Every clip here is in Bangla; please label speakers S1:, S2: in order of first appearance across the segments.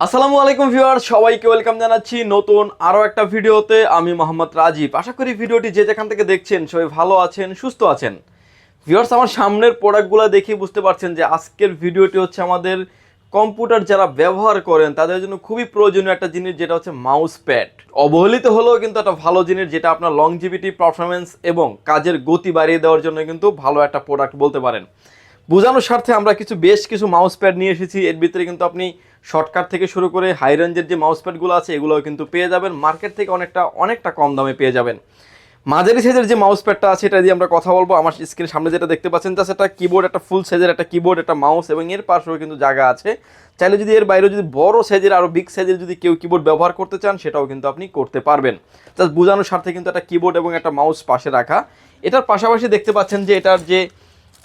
S1: আসসালামু আলাইকুম ভিউয়ার সবাইকে ওয়েলকাম জানাচ্ছি নতুন আরও একটা ভিডিওতে। আমি মোহাম্মদ রাজীব। আশা করি ভিডিওটি যে যেখান থেকে দেখছেন সবাই ভালো আছেন, সুস্থ আছেন। ভিউয়ার্স, আমার সামনের প্রোডাক্টগুলো দেখে বুঝতে পারছেন যে আজকের ভিডিওটি হচ্ছে আমাদের কম্পিউটার যারা ব্যবহার করেন, তাদের জন্য খুবই প্রয়োজনীয় একটা জিনিস, যেটা হচ্ছে মাউস প্যাড অবহেলিত হলেও কিন্তু একটা ভালো জিনিস, যেটা আপনার লংজিভিটি পারফরমেন্স এবং কাজের গতি বাড়িয়ে দেওয়ার জন্য কিন্তু ভালো একটা প্রোডাক্ট বলতে পারেন। বোঝানোর স্বার্থে আমরা কিছু বেশ কিছু মাউস প্যাড নিয়ে এসেছি। এর ভিতরে কিন্তু আপনি শর্টকাট থেকে শুরু করে হাই রেঞ্জের যে মাউস প্যাডগুলো আছে, এগুলোও কিন্তু পেয়ে যাবেন। মার্কেট থেকে অনেকটা অনেকটা কম দামে পেয়ে যাবেন। মাঝারি সাইজের যে মাউস প্যাডটা আছে, এটা দিয়ে আমরা কথা বলব। আমার স্ক্রিনের সামনে যেটা দেখতে পাচ্ছেন তা সেটা কিবোর্ড একটা ফুল সাইজের একটা কিবোর্ড একটা মাউস এবং এর পাশেও কিন্তু জায়গা আছে। চাইলে যদি এর বাইরে যদি বড় সাইজের আরও বিগ সাইজের যদি কেউ কিবোর্ড ব্যবহার করতে চান, সেটাও কিন্তু আপনি করতে পারবেন। জাস্ট বোঝানোর স্বার্থে কিন্তু একটা কিবোর্ড এবং একটা মাউস পাশে রাখা। এটার পাশাপাশি দেখতে পাচ্ছেন যে এটার যে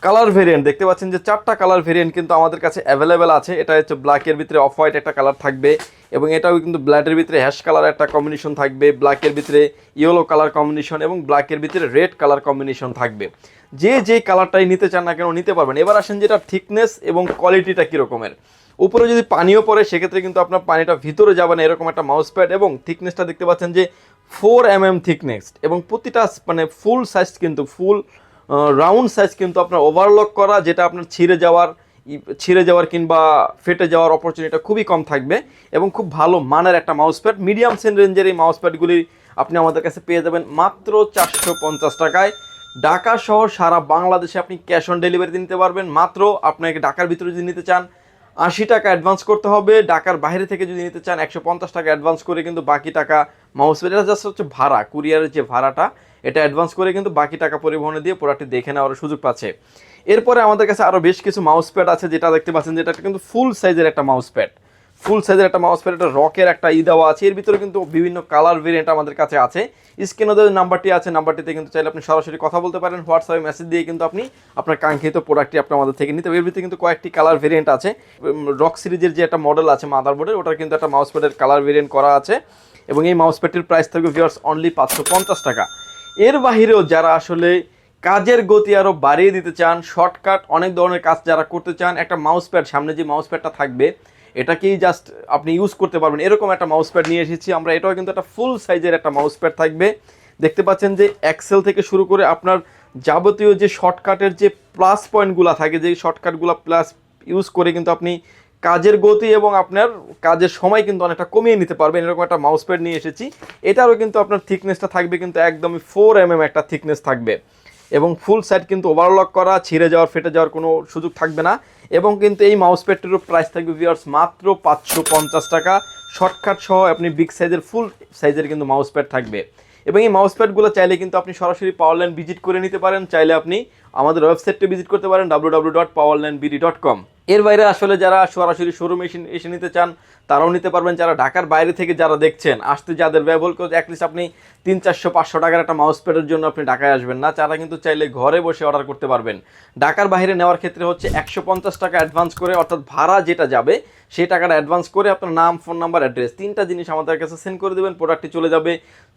S1: কালার ভেরিয়েন্ট, দেখতে পাচ্ছেন যে চারটা কালার ভেরিয়েন্ট কিন্তু আমাদের কাছে অ্যাভেলেবেল আছে। এটা হচ্ছে ব্ল্যাকের ভিতরে অফ হোয়াইট একটা কালার থাকবে এবং এটাও কিন্তু ব্ল্যাকের ভিতরে হ্যাশ কালার একটা কম্বিনেশন থাকবে। ব্ল্যাকের ভিতরে ইয়েলো কালার কম্বিনেশন এবং ব্ল্যাকের ভিতরে রেড কালার কম্বিনেশন থাকবে। যে যে কালারটাই নিতে চান না কেন নিতে পারবেন। এবার আসেন যেটা থিকনেস এবং কোয়ালিটিটা কীরকমের। উপরে যদি পানিও পড়ে, সেক্ষেত্রে কিন্তু আপনার পানিটা ভিতরে যাবে না, এরকম একটা মাউস প্যাড এবং থিকনেসটা দেখতে পাচ্ছেন যে ফোর এম এম থিকনেস এবং প্রতিটা মানে ফুল সাইজ কিন্তু ফুল রাউন্ড সাইজ কিন্তু আপনার ওভারলক করা, যেটা আপনার ছিঁড়ে যাওয়ার ছিঁড়ে যাওয়ার কিংবা ফেটে যাওয়ার অপরচুনিটি খুবই কম থাকবে এবং খুব ভালো মানের একটা মাউস প্যাড মিডিয়াম সেন রেঞ্জের এই মাউস প্যাডগুলি আপনি আমাদের কাছে পেয়ে যাবেন মাত্র চারশো পঞ্চাশ টাকায়। ঢাকা শহর সারা বাংলাদেশে আপনি ক্যাশ অন ডেলিভারি নিতে পারবেন। মাত্র আপনাকে ঢাকার ভিতরে যদি নিতে চান, আশি টাকা অ্যাডভান্স করতে হবে। ঢাকার বাইরে থেকে যদি নিতে চান, একশো পঞ্চাশ টাকা অ্যাডভান্স করে কিন্তু বাকি টাকা মাউস প্যাড এটা জাস্ট হচ্ছে ভাড়া কুরিয়ারের যে ভাড়াটা। এটা অ্যাডভান্স করে কিন্তু বাকি টাকা পরিবহনে দিয়ে প্রোডাক্টটি দেখে নেওয়ার সুযোগ পাচ্ছে। এরপরে আমাদের কাছে আরও বেশ কিছু মাউস প্যাড আছে, যেটা দেখতে পাচ্ছেন যেটা কিন্তু ফুল সাইজের একটা মাউস প্যাড ফুল সাইজের একটা মাউস প্যাড একটা রকের একটা ই দেওয়া আছে। এর ভিতরে কিন্তু বিভিন্ন কালার ভেরিয়েন্ট আমাদের কাছে আছে। স্ক্রিনে নাম্বারটি আছে নাম্বারটিতে কিন্তু চাইলে আপনি সরাসরি কথা বলতে পারেন। হোয়াটসঅ্যাপে মেসেজ দিয়ে কিন্তু আপনি আপনার কাঙ্ক্ষিত প্রোডাক্টটি আপনি আমাদের থেকে নিতে এর ভিতরে কিন্তু কয়েকটি কালার ভেরিয়েন্ট আছে। রক সিরিজের যে একটা মডেল আছে মাদারবোর্ডের ওটার কিন্তু একটা মাউস প্যাডের কালার ভেরিয়েন্ট করা আছে। এবং এই মাউস প্যাডটির প্রাইস থাকবে ভিওর্স অনলি পাঁচশো পঞ্চাশ টাকা। এর বাহিরেও যারা আসলে কাজের গতি আরও বাড়িয়ে দিতে চান, শর্টকাট অনেক ধরনের কাজ যারা করতে চান, একটা মাউস প্যাড সামনে যে মাউস প্যাডটা থাকবে, এটাকেই জাস্ট আপনি ইউজ করতে পারবেন। এরকম একটা মাউস প্যাড নিয়ে এসেছি আমরা, এটাও কিন্তু একটা ফুল সাইজের একটা মাউস প্যাড থাকবে। দেখতে পাচ্ছেন যে এক্সেল থেকে শুরু করে আপনার যাবতীয় যে শর্টকাটের যে প্লাস পয়েন্টগুলো থাকে, যে শর্টকাটগুলো প্লাস ইউজ করে কিন্তু আপনি কাজের গতি এবং আপনার কাজের সময় কিন্তু অনেকটা কমিয়ে নিতে পারবেন। এরকম একটা মাউস প্যাড নিয়ে এসেছি। এটারও কিন্তু আপনার থিকনেসটা থাকবে কিন্তু একদমই ফোর এম একটা থিকনেস থাকবে। এবং ফুল সাইড কিন্তু ওভারলক করা, ছিঁড়ে যাওয়ার, ফেটে যাওয়ার কোনো সুযোগ থাকবে না। এবং কিন্তু এই মাউস প্যাডটিরও প্রাইস থাকবে ভিউয়ার্স মাত্র পাঁচশো পঞ্চাশ টাকা। শর্টকাট সহ আপনি বিগ সাইজের ফুল সাইজের কিন্তু মাউস প্যাড থাকবে। এবং এই মাউস প্যাডগুলো চাইলে কিন্তু আপনি সরাসরি পাওয়ারল্যান্ড ভিজিট করে নিতে পারেন। চাইলে আপনি আমাদের ওয়েবসাইটটি ভিজিট করতে পারেন W dot Powerland BD dot com এর বাইরে আসলে যারা সরাসরি শোরুমে এসে এসে নিতে চান, তারাও নিতে পারবেন। যারা ঢাকার বাইরে থেকে যারা দেখছেন, আসতে যাদের ব্যবহার করতে অ্যাটলিস্ট আপনি তিন চারশো, পাঁচশো টাকার একটা মাউস প্যাডের জন্য আপনি ঢাকায় আসবেন না। তারা কিন্তু চাইলে ঘরে বসে অর্ডার করতে পারবেন। ঢাকার বাইরে নেওয়ার ক্ষেত্রে হচ্ছে একশো পঞ্চাশ টাকা অ্যাডভান্স করে, অর্থাৎ ভাড়া যেটা যাবে, সেই টাকাটা অ্যাডভান্স করে আপনার নাম ফোন নাম্বার অ্যাড্রেস তিনটা জিনিস আমাদের কাছে সেন্ড করে দেবেন। প্রোডাক্টটি চলে যাবে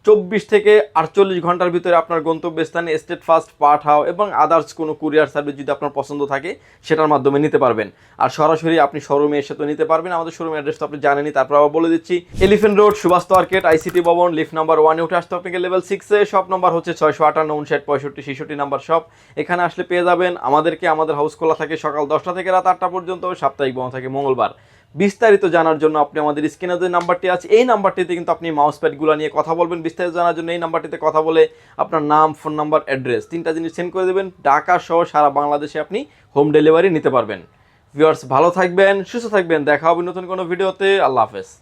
S1: চব্বিশ থেকে আটচল্লিশ ঘণ্টার ভিতরে আপনার গন্তব্যস্থানে স্টেট ফাস্ট পাঠাও এবং আদার্স কোনো কুরিয়ার সার্ভিস যদি আপনার পছন্দ থাকে, সেটার মাধ্যমে নিতে পারবেন। আর সরাসরি আপনি শোরুমে এসে তো নিতে পারবেন, আমাদের শোরুম অ্যাড্রেস তো আপনি জানেনই, তারপর আবার বলে দিচ্ছি Elephant Road Subhash market ICT ভবন, লিফট নাম্বার ওয়ানে উঠে আসতে আপনাকে লেভেল সিক্সে শপ নাম্বার হচ্ছে ছয়শো আটান্ন, উনষাট, পঁয়ষট্টি, ছেষট্টি নাম্বার শপ এখানে আসলে পেয়ে যাবেন, আমাদেরকে আমাদের হাউস খোলা থাকে সকাল দশটা থেকে রাত আটটা পর্যন্ত, সাপ্তাহিক বন্ধ থাকে মঙ্গলবার। বিস্তারিত জানার জন্য আপনি আমাদের স্ক্রিনে যে নাম্বারটি আছে, এই নাম্বারটিতে কিন্তু আপনি মাউস প্যাডগুলো নিয়ে কথা বলবেন। বিস্তারিত জানার জন্য এই নাম্বারটিতে কথা বলে আপনার নাম ফোন নাম্বার অ্যাড্রেস তিনটা জিনিস সেন্ড করে দেবেন। ঢাকা সহ সারা বাংলাদেশে আপনি হোম ডেলিভারি নিতে পারবেন। ভিউয়ার্স ভালো থাকবেন, সুস্থ থাকবেন। দেখা হবে নতুন কোনো ভিডিওতে আল্লাহ হাফেজ।